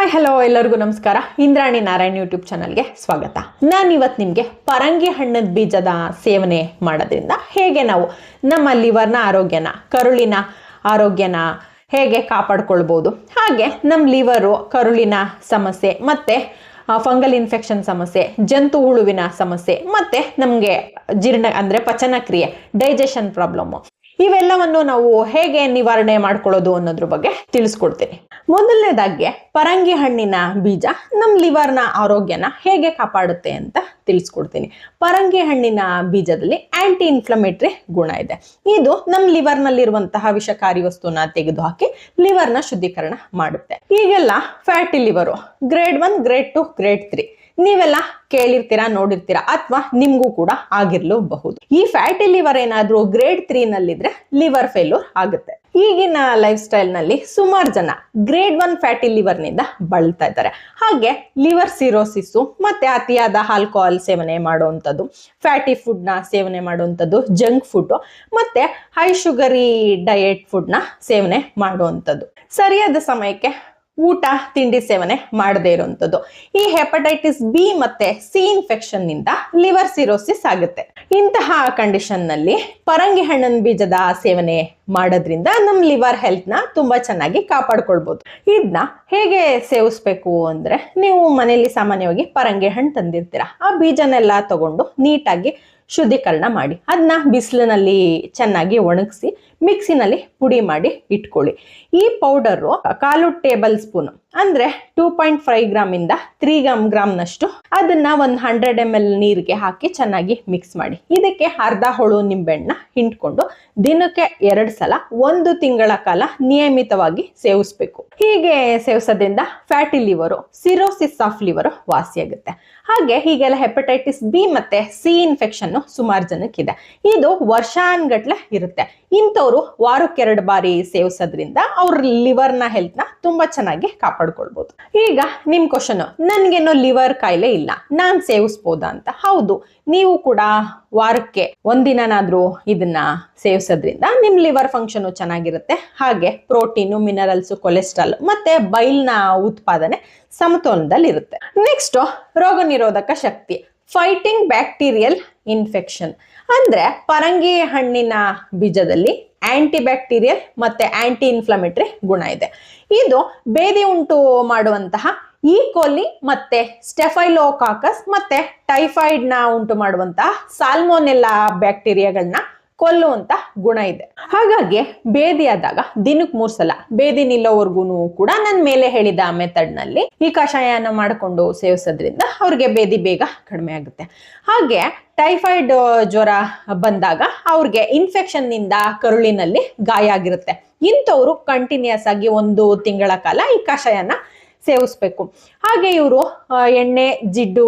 Hi hello ಎಲ್ಲರಿಗೂ ನಮಸ್ಕಾರ. Indrani Narayan YouTube ಚಾನಲ್ಗೆ ಸ್ವಾಗತ. ನಾನು ಇವತ್ತು ನಿಮಗೆ ಪರಂಗಿ ಹಣ್ಣದ ಬೀಜದ ಸೇವನೆ ಮಾಡೋದ್ರಿಂದ ಹೇಗೆ ನಾವು ನಮ್ಮ ಲಿವರ್ನ ಆರೋಗ್ಯನ, ಕರುಳಿನ ಆರೋಗ್ಯನ ಹೇಗೆ ಕಾಪಾಡ್ಕೊಳ್ಬೋದು, ಹಾಗೆ ನಮ್ಮ ಲಿವರು, ಕರುಳಿನ ಸಮಸ್ಯೆ ಮತ್ತು ಫಂಗಲ್ ಇನ್ಫೆಕ್ಷನ್ ಸಮಸ್ಯೆ, ಜಂತು ಹುಳುವಿನ ಸಮಸ್ಯೆ ಮತ್ತು ನಮಗೆ ಜೀರ್ಣ ಅಂದರೆ ಪಚನ ಕ್ರಿಯೆ ಡೈಜೆಷನ್ ಪ್ರಾಬ್ಲಮ್ಮು ಇವೆಲ್ಲವನ್ನು ನಾವು ಹೇಗೆ ನಿವಾರಣೆ ಮಾಡ್ಕೊಳ್ಳೋದು ಅನ್ನೋದ್ರ ಬಗ್ಗೆ ತಿಳಿಸ್ಕೊಡ್ತೀನಿ. ಮೊದಲನೇದಾಗಿ ಪರಂಗಿ ಹಣ್ಣಿನ ಬೀಜ ನಮ್ಮ ಲಿವರ್ನ ಆರೋಗ್ಯನ ಹೇಗೆ ಕಾಪಾಡುತ್ತೆ ಅಂತ ತಿಳಿಸ್ಕೊಡ್ತೀನಿ. ಪರಂಗಿ ಹಣ್ಣಿನ ಬೀಜದಲ್ಲಿ ಆಂಟಿ ಇನ್ಫ್ಲಮೇಟರಿ ಗುಣ ಇದೆ. ಇದು ನಮ್ಮ ಲಿವರ್ನಲ್ಲಿರುವಂತಹ ವಿಷಕಾರಿ ವಸ್ತುನ ತೆಗೆದುಹಾಕಿ ಲಿವರ್ನ ಶುದ್ಧೀಕರಣ ಮಾಡುತ್ತೆ. ಈಗೆಲ್ಲ fatty liver grade one grade two grade three ನೀವೆಲ್ಲ ಕೇಳಿರ್ತೀರಾ, ನೋಡಿರ್ತೀರಾ ಅಥವಾ ನಿಮ್ಗೂ ಕೂಡ ಆಗಿರ್ಲೂಬಹುದು. ಈ ಫ್ಯಾಟಿ ಲಿವರ್ ಏನಾದ್ರೂ ಗ್ರೇಡ್ ತ್ರೀ ನಲ್ಲಿದ್ರೆ ಲಿವರ್ ಫೇಲ್ಯೂರ್ ಆಗುತ್ತೆ. ಈಗಿನ ಲೈಫ್ ಸ್ಟೈಲ್ನಲ್ಲಿ ಸುಮಾರು ಜನ ಗ್ರೇಡ್ ಒನ್ ಫ್ಯಾಟಿ ಲಿವರ್ನಿಂದ ಬಳಲ್ತಾ ಇದ್ದಾರೆ. ಹಾಗೆ ಲಿವರ್ ಸಿರೋಸಿಸ್ ಮತ್ತೆ ಅತಿಯಾದ ಆಲ್ಕೋಹಾಲ್ ಸೇವನೆ ಮಾಡುವಂಥದ್ದು ಫ್ಯಾಟಿ ಫುಡ್ನ ಸೇವನೆ ಮಾಡುವಂಥದ್ದು ಜಂಕ್ ಫುಡ್ ಮತ್ತೆ ಹೈ ಶುಗರಿ ಡಯೆಟ್ ಫುಡ್ನ ಸೇವನೆ ಮಾಡುವಂಥದ್ದು. ಸರಿಯಾದ ಸಮಯಕ್ಕೆ ಊಟ, ತಿಂಡಿ ಸೇವನೆ ಮಾಡದೇ ಇರುವಂಥದ್ದು ಈ ಹೆಪಟೈಟಿಸ್ ಬಿ ಮತ್ತೆ ಸಿ ಇನ್ಫೆಕ್ಷನ್ನಿಂದ ಲಿವರ್ ಸಿರೋಸಿಸ್ ಆಗುತ್ತೆ. ಇಂತಹ ಕಂಡೀಷನ್ನಲ್ಲಿ ಪರಂಗಿ ಹಣ್ಣಿನ ಬೀಜದ ಸೇವನೆ ಮಾಡೋದ್ರಿಂದ ನಮ್ಮ ಲಿವರ್ ಹೆಲ್ತ್ನ ತುಂಬಾ ಚೆನ್ನಾಗಿ ಕಾಪಾಡ್ಕೊಳ್ಬಹುದು ಇದನ್ನ ಹೇಗೆ ಸೇವಿಸ್ಬೇಕು ಅಂದ್ರೆ ನೀವು ಮನೆಯಲ್ಲಿ ಸಾಮಾನ್ಯವಾಗಿ ಪರಂಗಿ ಹಣ್ಣು ತಂದಿರ್ತೀರಾ, ಆ ಬೀಜನೆಲ್ಲ ತಗೊಂಡು ನೀಟಾಗಿ ಶುದ್ಧೀಕರಣ ಮಾಡಿ ಅದನ್ನ ಬಿಸಿಲಿನಲ್ಲಿ ಚೆನ್ನಾಗಿ ಒಣಗಿಸಿ ಮಿಕ್ಸಿನಲ್ಲಿ ಪುಡಿ ಮಾಡಿ ಇಟ್ಕೊಳ್ಳಿ. ಈ ಪೌಡರು ಕಾಲು ಟೇಬಲ್ ಸ್ಪೂನ್, ಅಂದ್ರೆ ಟೂ ಪಾಯಿಂಟ್ ಫೈವ್ ಗ್ರಾಮ್ ಇಂದ ತ್ರೀ ಗ್ರಾಮ್ ಗ್ರಾಮ್ನಷ್ಟು ಅದನ್ನ ಒಂದು ಹಂಡ್ರೆಡ್ ಎಂ ಎಲ್ ನೀರಿಗೆ ಹಾಕಿ ಚೆನ್ನಾಗಿ ಮಿಕ್ಸ್ ಮಾಡಿ. ಇದಕ್ಕೆ ಅರ್ಧ ಹೋಳು ನಿಂಬೆಹಣ್ಣ ಹಿಂಡ್ಕೊಂಡು ದಿನಕ್ಕೆ ಎರಡು ಸಲ ಒಂದು ತಿಂಗಳ ಕಾಲ ನಿಯಮಿತವಾಗಿ ಸೇವಿಸ್ಬೇಕು. ಹೀಗೆ ಸೇವಿಸೋದ್ರಿಂದ fatty liver cirrhosis of liver ವಾಸಿಯಾಗುತ್ತೆ. ಹಾಗೆ ಹೀಗೆಲ್ಲ ಹೆಪಟೈಟಿಸ್ ಬಿ ಮತ್ತೆ ಸಿ ಇನ್ಫೆಕ್ಷನ್ ಸುಮಾರು ಜನಕ್ಕಿದೆ. ಇದು ವರ್ಷಾನ್ಗಟ್ಲೆ ಇರುತ್ತೆ. ಇಂಥವ್ರು ವಾರಕ್ಕೆ ಎರಡು ಬಾರಿ ಸೇವಿಸೋದ್ರಿಂದ ಅವ್ರ ಲಿವರ್ನ ಹೆಲ್ತ್ನ ತುಂಬಾ ಚೆನ್ನಾಗಿ ಕಾಪಾಡ್ಕೊಳ್ಬೋದು. ಈಗ ನಿಮ್ ಕ್ವಶನ್ ನನ್ಗೇನೋ ಲಿವರ್ ಕಾಯಿಲೆ ಇಲ್ಲ, ನಾನ್ ಸೇವಿಸ್ಬೋದಾ ಅಂತ. ಹೌದು, ನೀವು ಕೂಡ ವಾರಕ್ಕೆ ಒಂದಿನನಾದ್ರೂ ಇದನ್ನ ಸೇವಿಸೋದ್ರಿಂದ ನಿಮ್ ಲಿವರ್ ಫಂಕ್ಷನ್ ಚೆನ್ನಾಗಿರುತ್ತೆ. ಹಾಗೆ ಪ್ರೋಟೀನು ಮಿನರಲ್ಸ್ ಕೊಲೆಸ್ಟ್ರಾಲ್ ಮತ್ತೆ ಬೈಲ್ನ ಉತ್ಪಾದನೆ ಸಮತೋಲನದಲ್ಲಿ ಇರುತ್ತೆ ನೆಕ್ಸ್ಟ್ ರೋಗ ನಿರೋಧಕ ಶಕ್ತಿ ಫೈಟಿಂಗ್ ಬ್ಯಾಕ್ಟೀರಿಯಲ್ ಇನ್ಫೆಕ್ಷನ್ ಅಂದ್ರೆ ಪರಂಗಿ ಹಣ್ಣಿನ ಬೀಜದಲ್ಲಿ ಆಂಟಿ ಬ್ಯಾಕ್ಟೀರಿಯಲ್ ಮತ್ತೆ ಆಂಟಿ ಇನ್ಫ್ಲಮೇಟರಿ ಗುಣ ಇದೆ. ಇದು ಬೇದಿ ಉಂಟು ಮಾಡುವಂತಹ ಈ ಕೊಲ್ಲಿ ಮತ್ತೆ ಸ್ಟೆಫೈಲೋಕಾಕಸ್ ಮತ್ತೆ ಟೈಫಾಯ್ಡ್ನ ಉಂಟು ಮಾಡುವಂತಹ ಸಾಲ್ಮೋನೆಲ್ಲಾ ಬ್ಯಾಕ್ಟೀರಿಯಾಗಳನ್ನ ಕೊಲ್ಲುವಂತ ಗುಣ ಇದೆ. ಹಾಗಾಗಿ ಬೇದಿ ಆದಾಗ ದಿನಕ್ಕೆ ಮೂರ್ ಸಲ ಬೇದಿ ನಿಲ್ಲೋವರೆಗೂ ಕೂಡ ನನ್ ಮೇಲೆ ಹೇಳಿದ ಮೆಥಡ್ನಲ್ಲಿ ಈ ಕಷಾಯನ ಮಾಡಿಕೊಂಡು ಸೇವಿಸೋದ್ರಿಂದ ಅವ್ರಿಗೆ ಬೇದಿ ಬೇಗ ಕಡಿಮೆ ಆಗುತ್ತೆ. ಹಾಗೆ ಟೈಫಾಯ್ಡ್ ಜ್ವರ ಬಂದಾಗ ಅವ್ರಿಗೆ ಇನ್ಫೆಕ್ಷನ್ನಿಂದ ಕರುಳಿನಲ್ಲಿ ಗಾಯ ಆಗಿರುತ್ತೆ. ಇಂಥವ್ರು ಕಂಟಿನ್ಯೂಸ್ ಆಗಿ ಒಂದು ತಿಂಗಳ ಕಾಲ ಈ ಕಷಾಯನ ಸೇವಿಸ್ಬೇಕು. ಹಾಗೆ ಇವರು ಎಣ್ಣೆ, ಜಿಡ್ಡು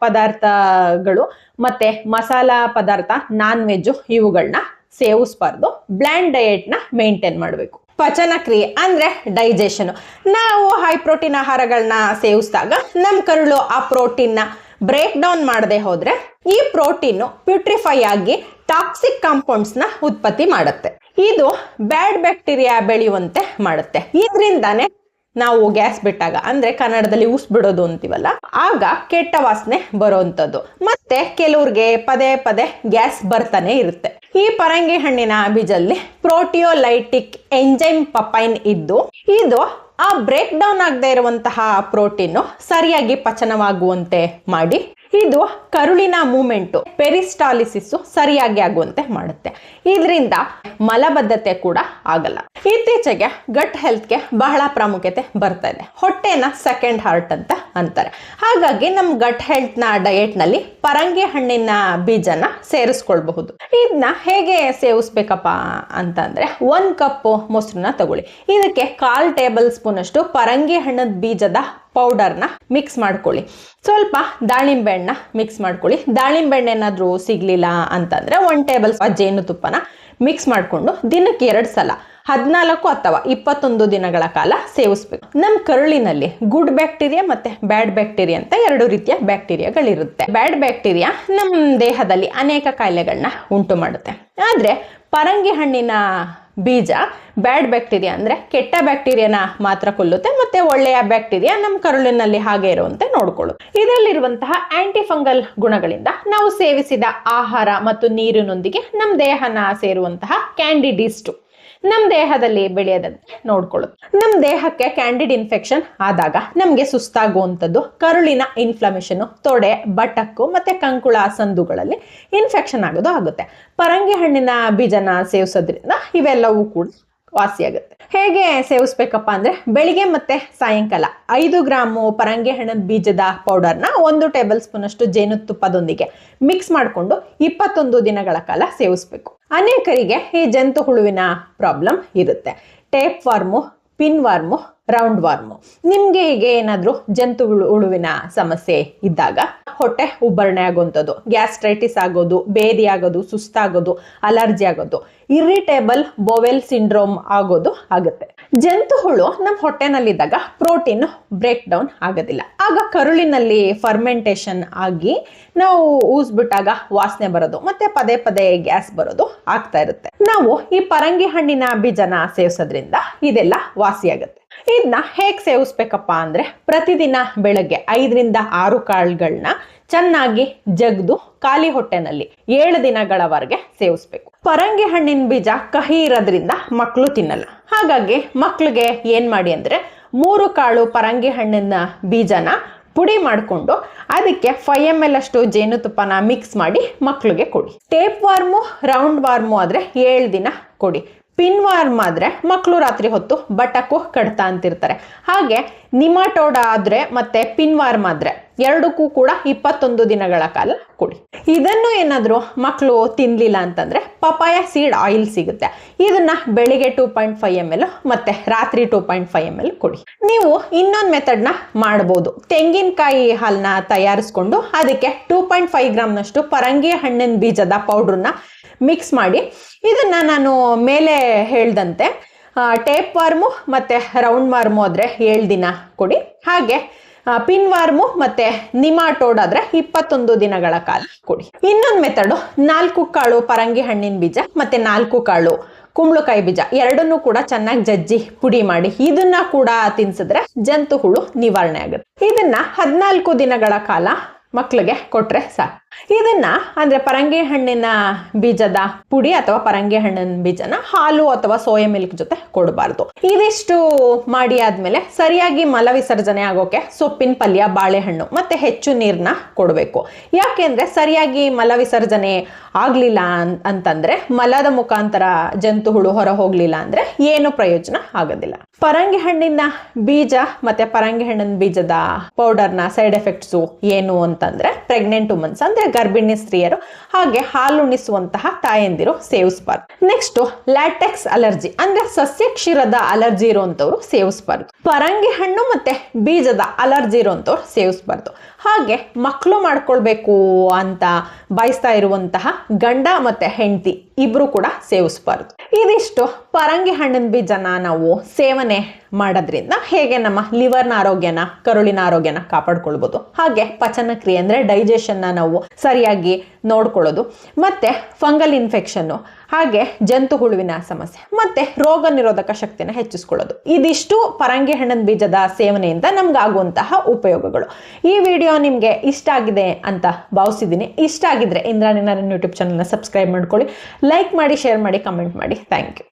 ಪದಾರ್ಥಗಳು ಮತ್ತೆ ಮಸಾಲ ಪದಾರ್ಥ ನಾನ್ ವೆಜ್ ಇವುಗಳನ್ನ ಸೇವಿಸ್ಬಾರ್ದು ಬ್ಲ್ಯಾಂಡ್ ಡಯಟ್ನ ಮೇಂಟೈನ್ ಮಾಡಬೇಕು. ಪಚನ ಕ್ರಿಯೆ ಅಂದ್ರೆ ಡೈಜೆಷನ್ ನಾವು ಹೈ ಪ್ರೋಟೀನ್ ಆಹಾರಗಳನ್ನ ಸೇವಿಸಿದಾಗ ನಮ್ಮ ಕರುಳು ಆ ಪ್ರೋಟೀನ್ನ ಬ್ರೇಕ್ ಡೌನ್ ಮಾಡದೆ ಹೋದ್ರೆ ಈ ಪ್ರೋಟೀನ್ ಪ್ಯೂಟ್ರಿಫೈ ಆಗಿ ಟಾಕ್ಸಿಕ್ ಕಾಂಪೌಂಡ್ಸ್ನ ಉತ್ಪತ್ತಿ ಮಾಡುತ್ತೆ. ಇದು ಬ್ಯಾಡ್ ಬ್ಯಾಕ್ಟೀರಿಯಾ ಬೆಳೆಯುವಂತೆ ಮಾಡುತ್ತೆ. ಇದರಿಂದಾನೇ ನಾವು ಗ್ಯಾಸ್ ಬಿಟ್ಟಾಗ, ಅಂದ್ರೆ ಕನ್ನಡದಲ್ಲಿ ಉಸ್ ಬಿಡೋದು ಅಂತೀವಲ್ಲ, ಆಗ ಕೆಟ್ಟ ವಾಸನೆ ಬರುವಂತದ್ದು ಮತ್ತೆ ಕೆಲವ್ರಿಗೆ ಪದೇ ಪದೇ ಗ್ಯಾಸ್ ಬರ್ತಾನೆ ಇರುತ್ತೆ. ಈ ಪರಂಗಿ ಹಣ್ಣಿನ ಬೀಜಲ್ಲಿ ಪ್ರೋಟಿಯೋಲೈಟಿಕ್ ಎಂಜೈಮ್ ಪಪೈನ್ ಇದ್ದು, ಇದು ಆ ಬ್ರೇಕ್ ಡೌನ್ ಆಗದೆ ಇರುವಂತಹ ಪ್ರೋಟೀನ್ ಸರಿಯಾಗಿ ಪಚನವಾಗುವಂತೆ ಮಾಡಿ, ಇದು ಕರುಳಿನ ಮೂಮೆಂಟು, ಪೆರಿಸ್ಟಾಲಿಸಿಸ್ ಸರಿಯಾಗಿ ಆಗುವಂತೆ ಮಾಡುತ್ತೆ. ಇದರಿಂದ ಮಲಬದ್ಧತೆ ಕೂಡ ಆಗಲ್ಲ. ಇತ್ತೀಚೆಗೆ ಗಟ್ ಹೆಲ್ತ್ಗೆ ಬಹಳ ಪ್ರಾಮುಖ್ಯತೆ ಬರ್ತಾ ಇದೆ. ಹೊಟ್ಟೆನ ಸೆಕೆಂಡ್ ಹಾರ್ಟ್ ಅಂತ ಅಂತಾರೆ. ಹಾಗಾಗಿ ನಮ್ಮ ಗಟ್ ಹೆಲ್ತ್ನ ಡಯೆಟ್ನಲ್ಲಿ ಪರಂಗಿ ಹಣ್ಣಿನ ಬೀಜನ ಸೇರಿಸ್ಕೊಳ್ಬಹುದು. ಇದನ್ನ ಹೇಗೆ ಸೇವಿಸ್ಬೇಕಪ್ಪ ಅಂತಂದ್ರೆ ಒಂದು ಕಪ್ ಮೊಸರನ್ನ ತಗೊಳ್ಳಿ. ಇದಕ್ಕೆ ಕಾಲ್ ಟೇಬಲ್ ಸ್ಪೂನ್ ಅಷ್ಟು ಪರಂಗಿ ಹಣ್ಣದ ಬೀಜದ ಪೌಡರ್ನ ಮಿಕ್ಸ್ ಮಾಡ್ಕೊಳ್ಳಿ. ಸ್ವಲ್ಪ ದಾಳಿಂಬೆ ಹಣ್ಣ ಮಿಕ್ಸ್ ಮಾಡ್ಕೊಳ್ಳಿ. ದಾಳಿಂಬೆ ಹಣ್ಣು ಏನಾದರೂ ಸಿಗ್ಲಿಲ್ಲ ಅಂತಂದ್ರೆ ಒನ್ ಟೇಬಲ್ ಜೇನುತುಪ್ಪನ ಮಿಕ್ಸ್ ಮಾಡಿಕೊಂಡು ದಿನಕ್ಕೆ ಎರಡು ಸಲ ಹದಿನಾಲ್ಕು ಅಥವಾ ಇಪ್ಪತ್ತೊಂದು ದಿನಗಳ ಕಾಲ ಸೇವಿಸ್ಬೇಕು. ನಮ್ಮ ಕರುಳಿನಲ್ಲಿ ಗುಡ್ ಬ್ಯಾಕ್ಟೀರಿಯಾ ಮತ್ತೆ ಬ್ಯಾಡ್ ಬ್ಯಾಕ್ಟೀರಿಯಾ ಅಂತ ಎರಡು ರೀತಿಯ ಬ್ಯಾಕ್ಟೀರಿಯಾಗಳಿರುತ್ತೆ. ಬ್ಯಾಡ್ ಬ್ಯಾಕ್ಟೀರಿಯಾ ನಮ್ಮ ದೇಹದಲ್ಲಿ ಅನೇಕ ಕಾಯಿಲೆಗಳನ್ನ ಉಂಟು ಮಾಡುತ್ತೆ. ಆದರೆ ಪರಂಗಿ ಹಣ್ಣಿನ ಬೀಜ ಬ್ಯಾಡ್ ಬ್ಯಾಕ್ಟೀರಿಯಾ ಅಂದರೆ ಕೆಟ್ಟ ಬ್ಯಾಕ್ಟೀರಿಯಾನ ಮಾತ್ರ ಕೊಲ್ಲುತ್ತೆ ಮತ್ತೆ ಒಳ್ಳೆಯ ಬ್ಯಾಕ್ಟೀರಿಯಾ ನಮ್ಮ ಕರುಳಿನಲ್ಲಿ ಹಾಗೆ ಇರುವಂತೆ ನೋಡ್ಕೊಳ್ಳುತ್ತೆ. ಇದರಲ್ಲಿರುವಂತಹ ಆಂಟಿಫಂಗಲ್ ಗುಣಗಳಿಂದ ನಾವು ಸೇವಿಸಿದ ಆಹಾರ ಮತ್ತು ನೀರಿನೊಂದಿಗೆ ನಮ್ಮ ದೇಹನ ಸೇರುವಂತಹ ಕ್ಯಾಂಡಿಡಿಸ್ಟು ನಮ್ಮ ದೇಹದಲ್ಲಿ ಬೆಳೆಯದಂತೆ ನೋಡ್ಕೊಳ್ಳೋದು. ನಮ್ಮ ದೇಹಕ್ಕೆ ಕ್ಯಾಂಡಿಡ್ ಇನ್ಫೆಕ್ಷನ್ ಆದಾಗ ನಮಗೆ ಸುಸ್ತಾಗುವಂಥದ್ದು ಕರುಳಿನ ಇನ್ಫ್ಲಮೇಷನ್ ತೊಡೆ, ಬಟಕ್ಕು ಮತ್ತೆ ಕಂಕುಳ ಸಂದುಗಳಲ್ಲಿ ಇನ್ಫೆಕ್ಷನ್ ಆಗೋದು ಆಗುತ್ತೆ. ಪರಂಗಿ ಹಣ್ಣಿನ ಬೀಜನ ಸೇವಿಸೋದ್ರಿಂದ ಇವೆಲ್ಲವೂ ಕೂಡ ವಾಸಿಯಾಗುತ್ತೆ. ಹೇಗೆ ಸೇವಿಸ್ಬೇಕಪ್ಪ ಅಂದ್ರೆ ಬೆಳಿಗ್ಗೆ ಮತ್ತೆ ಸಾಯಂಕಾಲ ಐದು ಗ್ರಾಮು ಪರಂಗಿ ಹಣ್ಣದ ಬೀಜದ ಪೌಡರ್ನ ಒಂದು ಟೇಬಲ್ ಸ್ಪೂನಷ್ಟು ಜೇನುತುಪ್ಪದೊಂದಿಗೆ ಮಿಕ್ಸ್ ಮಾಡಿಕೊಂಡು ಇಪ್ಪತ್ತೊಂದು ದಿನಗಳ ಕಾಲ ಸೇವಿಸ್ಬೇಕು. ಅನೇಕರಿಗೆ ಈ ಜಂತು ಹುಳುವಿನ ಪ್ರಾಬ್ಲಮ್ ಇರುತ್ತೆ. Tape worm pin worm round worm ನಿಮಗೆ ಹೀಗೆ ಏನಾದರೂ ಜಂತು ಉಳುವಿನ ಸಮಸ್ಯೆ ಇದ್ದಾಗ ಹೊಟ್ಟೆ ಉಬ್ಬರಣೆ ಆಗುವಂಥದ್ದು, ಗ್ಯಾಸ್ಟ್ರೈಟಿಸ್ ಆಗೋದು, ಬೇದಿ ಆಗೋದು, ಸುಸ್ತಾಗೋದು, ಅಲರ್ಜಿ ಆಗೋದು, ಇರಿಟೇಬಲ್ ಬೋವೆಲ್ ಸಿಂಡ್ರೋಮ್ ಆಗೋದು ಆಗುತ್ತೆ. ಜಂತು ಹುಳು ನಮ್ಮ ಹೊಟ್ಟೆನಲ್ಲಿದ್ದಾಗ ಪ್ರೋಟೀನ್ ಬ್ರೇಕ್ ಡೌನ್ ಆಗೋದಿಲ್ಲ. ಆಗ ಕರುಳಿನಲ್ಲಿ ಫರ್ಮೆಂಟೇಷನ್ ಆಗಿ ನಾವು ಊಸ್ಬಿಟ್ಟಾಗ ವಾಸನೆ ಬರೋದು, ಮತ್ತೆ ಪದೇ ಪದೇ ಗ್ಯಾಸ್ ಬರೋದು ಆಗ್ತಾ ಇರುತ್ತೆ. ನಾವು ಈ ಪರಂಗಿ ಹಣ್ಣಿನ ಬೀಜನ ಸೇವಿಸೋದ್ರಿಂದ ಇದೆಲ್ಲ ವಾಸಿಯಾಗುತ್ತೆ. ಇದನ್ನ ಹೇಗೆ ಸೇವಿಸ್ಬೇಕಪ್ಪ ಅಂದ್ರೆ ಪ್ರತಿದಿನ ಬೆಳಗ್ಗೆ ಐದರಿಂದ ಆರು ಕಾಳುಗಳನ್ನ ಚೆನ್ನಾಗಿ ಜಗ್ದು ಖಾಲಿ ಹೊಟ್ಟೆನಲ್ಲಿ ಏಳು ದಿನಗಳವರೆಗೆ ಸೇವಿಸ್ಬೇಕು. ಪರಂಗಿ ಹಣ್ಣಿನ ಬೀಜ ಕಹಿ ಇರೋದ್ರಿಂದ ಮಕ್ಕಳು ತಿನ್ನಲ್ಲ. ಹಾಗಾಗಿ ಮಕ್ಕಳಿಗೆ ಏನು ಮಾಡಿ ಅಂದ್ರೆ ಮೂರು ಕಾಳು ಪರಂಗಿ ಹಣ್ಣಿನ ಬೀಜನ ಪುಡಿ ಮಾಡಿಕೊಂಡು ಅದಕ್ಕೆ ಫೈವ್ ಎಂ ಎಲ್ ಅಷ್ಟು ಜೇನುತುಪ್ಪನ ಮಿಕ್ಸ್ ಮಾಡಿ ಮಕ್ಕಳಿಗೆ ಕೊಡಿ. ಟೇಪ್ ವಾರ್ಮು ರೌಂಡ್ ವಾರ್ಮು ಆದರೆ ಏಳು ದಿನ ಕೊಡಿ. ಪಿನ್ ವಾರ್ಮ್ ಆದರೆ ಮಕ್ಕಳು ರಾತ್ರಿ ಹೊತ್ತು ಬಟಕು ಕಡ್ತಾ ಅಂತಿರ್ತಾರೆ. ಹಾಗೆ ನಿಮಾಟೋಡ ಆದರೆ ಮತ್ತೆ ಪಿನ್ವಾರ್ಮ್ ಆದರೆ ಎರಡಕ್ಕೂ ಕೂಡ ಇಪ್ಪತ್ತೊಂದು ದಿನಗಳ ಕಾಲ ಕೊಡಿ. ಇದನ್ನು ಏನಾದರೂ ಮಕ್ಕಳು ತಿನ್ನಲಿಲ್ಲ ಅಂತಂದರೆ ಪಪಾಯ ಸೀಡ್ ಆಯಿಲ್ ಸಿಗುತ್ತೆ. ಇದನ್ನ ಬೆಳಿಗ್ಗೆ two point five M L ಮತ್ತೆ ರಾತ್ರಿ two point five M L ಕೊಡಿ. ನೀವು ಇನ್ನೊಂದು ಮೆಥಡ್ನ ಮಾಡ್ಬೋದು. ತೆಂಗಿನಕಾಯಿ ಹಾಲನ್ನ ತಯಾರಿಸ್ಕೊಂಡು ಅದಕ್ಕೆ ಟೂ ಪಾಯಿಂಟ್ ಫೈವ್ ಗ್ರಾಮ್ನಷ್ಟು ಪರಂಗಿ ಹಣ್ಣಿನ ಬೀಜದ ಪೌಡ್ರನ್ನ ಮಿಕ್ಸ್ ಮಾಡಿ. ಇದನ್ನ ನಾನು ಮೇಲೆ ಹೇಳ್ದಂತೆ ಟೇಪ್ ವಾರ್ಮು ಮತ್ತು ರೌಂಡ್ ವಾರ್ಮು ಆದರೆ ಏಳು ದಿನ ಕೊಡಿ. ಹಾಗೆ ಆ, ಪಿನ್ ವಾರ್ಮು ಮತ್ತೆ ನಿಮಾಟೋಡ್ ಆದ್ರೆ ಇಪ್ಪತ್ತೊಂದು ದಿನಗಳ ಕಾಲ ಕೊಡಿ. ಇನ್ನೊಂದು ಮೆಥಡು ನಾಲ್ಕು ಕಾಳು ಪರಂಗಿ ಹಣ್ಣಿನ ಬೀಜ ಮತ್ತೆ ನಾಲ್ಕು ಕಾಳು ಕುಂಬಳಕಾಯಿ ಬೀಜ. ಎರಡನ್ನೂ ಕೂಡ ಚೆನ್ನಾಗಿ ಜಜ್ಜಿ ಪುಡಿ ಮಾಡಿ. ಇದನ್ನ ಕೂಡ ತಿನ್ಸಿದ್ರೆ ಜಂತು ಹುಳು ನಿವಾರಣೆ ಆಗುತ್ತೆ. ಇದನ್ನ ಹದಿನಾಲ್ಕು ದಿನಗಳ ಕಾಲ ಮಕ್ಕಳಿಗೆ ಕೊಟ್ರೆ ಸಾಕು. ಇದನ್ನ ಅಂದ್ರೆ ಪರಂಗಿ ಹಣ್ಣಿನ ಬೀಜದ ಪುಡಿ ಅಥವಾ ಪರಂಗಿ ಹಣ್ಣಿನ ಬೀಜನ ಹಾಲು ಅಥವಾ ಸೋಯಾ ಮಿಲ್ಕ್ ಜೊತೆ ಕೊಡಬಾರ್ದು. ಇದಿಷ್ಟು ಮಾಡಿ ಆದ್ಮೇಲೆ ಸರಿಯಾಗಿ ಮಲ ವಿಸರ್ಜನೆ ಆಗೋಕೆ ಸೊಪ್ಪಿನ ಪಲ್ಯ, ಬಾಳೆಹಣ್ಣು ಮತ್ತೆ ಹೆಚ್ಚು ನೀರನ್ನ ಕೊಡಬೇಕು. ಯಾಕೆಂದ್ರೆ ಸರಿಯಾಗಿ ಮಲ ವಿಸರ್ಜನೆ ಆಗ್ಲಿಲ್ಲ ಅಂತಂದ್ರೆ ಮಲದ ಮುಖಾಂತರ ಜಂತು ಹುಳು ಹೊರ ಹೋಗ್ಲಿಲ್ಲ ಅಂದ್ರೆ ಏನು ಪ್ರಯೋಜನ ಆಗೋದಿಲ್ಲ. ಪರಂಗಿ ಹಣ್ಣಿನ ಬೀಜ ಮತ್ತೆ ಪರಂಗಿ ಹಣ್ಣಿನ ಬೀಜದ ಪೌಡರ್ನ ಸೈಡ್ ಎಫೆಕ್ಟ್ಸು ಏನು ಅಂತಂದ್ರೆ ಪ್ರೆಗ್ನೆಂಟ್ ವುಮನ್ಸ್ ಅಂದ್ರೆ ಗರ್ಭಿಣಿ ಸ್ತ್ರೀಯರು ಹಾಗೆ ಹಾಲುಣಿಸುವಂತಹ ತಾಯಂದಿರು ಸೇವಿಸಬಾರ್ದು. ನೆಕ್ಸ್ಟ್ ಲ್ಯಾಟೆಕ್ಸ್ ಅಲರ್ಜಿ ಅಂದ್ರೆ ಸಸ್ಯ ಕ್ಷೀರದ ಅಲರ್ಜಿ ಇರುವಂತವ್ರು ಸೇವಿಸಬಾರ್ದು. ಪರಂಗಿ ಹಣ್ಣು ಮತ್ತೆ ಬೀಜದ ಅಲರ್ಜಿ ಇರುವಂತವ್ರು ಸೇವಿಸಬಾರ್ದು. ಹಾಗೆ ಮಕ್ಕಳು ಮಾಡ್ಕೊಳ್ಬೇಕು ಅಂತ ಬಯಸ್ತಾ ಇರುವಂತಹ ಗಂಡ ಮತ್ತೆ ಹೆಂಡತಿ ಇಬ್ರು ಕೂಡ ಸೇವಿಸಬಾರ್ದು. ಇದಿಷ್ಟು ಪರಂಗಿ ಹಣ್ಣಿನ ಬೀಜನ ನಾವು ಸೇವನೆ ಮಾಡೋದ್ರಿಂದ ಹೇಗೆ ನಮ್ಮ ಲಿವರ್ನ ಆರೋಗ್ಯನ, ಕರುಳಿನ ಆರೋಗ್ಯನ ಕಾಪಾಡ್ಕೊಳ್ಬೋದು. ಹಾಗೆ ಪಚನ ಕ್ರಿಯೆ ಅಂದರೆ ಡೈಜೆಷನ್ನ ನಾವು ಸರಿಯಾಗಿ ನೋಡ್ಕೊಳ್ಳೋದು. ಮತ್ತೆ ಫಂಗಲ್ ಇನ್ಫೆಕ್ಷನ್ನು ಹಾಗೆ ಜಂತು ಹುಳುವಿನ ಸಮಸ್ಯೆ, ಮತ್ತೆ ರೋಗ ನಿರೋಧಕ ಶಕ್ತಿನ ಹೆಚ್ಚಿಸ್ಕೊಳ್ಳೋದು. ಇದಿಷ್ಟು ಪರಂಗಿ ಹಣ್ಣಿನ ಬೀಜದ ಸೇವನೆಯಿಂದ ನಮ್ಗಾಗುವಂತಹ ಉಪಯೋಗಗಳು. ಈ ವಿಡಿಯೋ ನಿಮಗೆ ಇಷ್ಟ ಆಗಿದೆ ಅಂತ ಭಾವಿಸಿದ್ದೀನಿ. ಇಷ್ಟ ಆಗಿದ್ರೆ ಇಂದ್ರಾಣಿ ನನ್ನ ಯೂಟ್ಯೂಬ್ ಚಾನಲ್ನ ಸಬ್ಸ್ಕ್ರೈಬ್ ಮಾಡ್ಕೊಳ್ಳಿ. ಲೈಕ್ ಮಾಡಿ, ಶೇರ್ ಮಾಡಿ, ಕಮೆಂಟ್ ಮಾಡಿ. Thank you.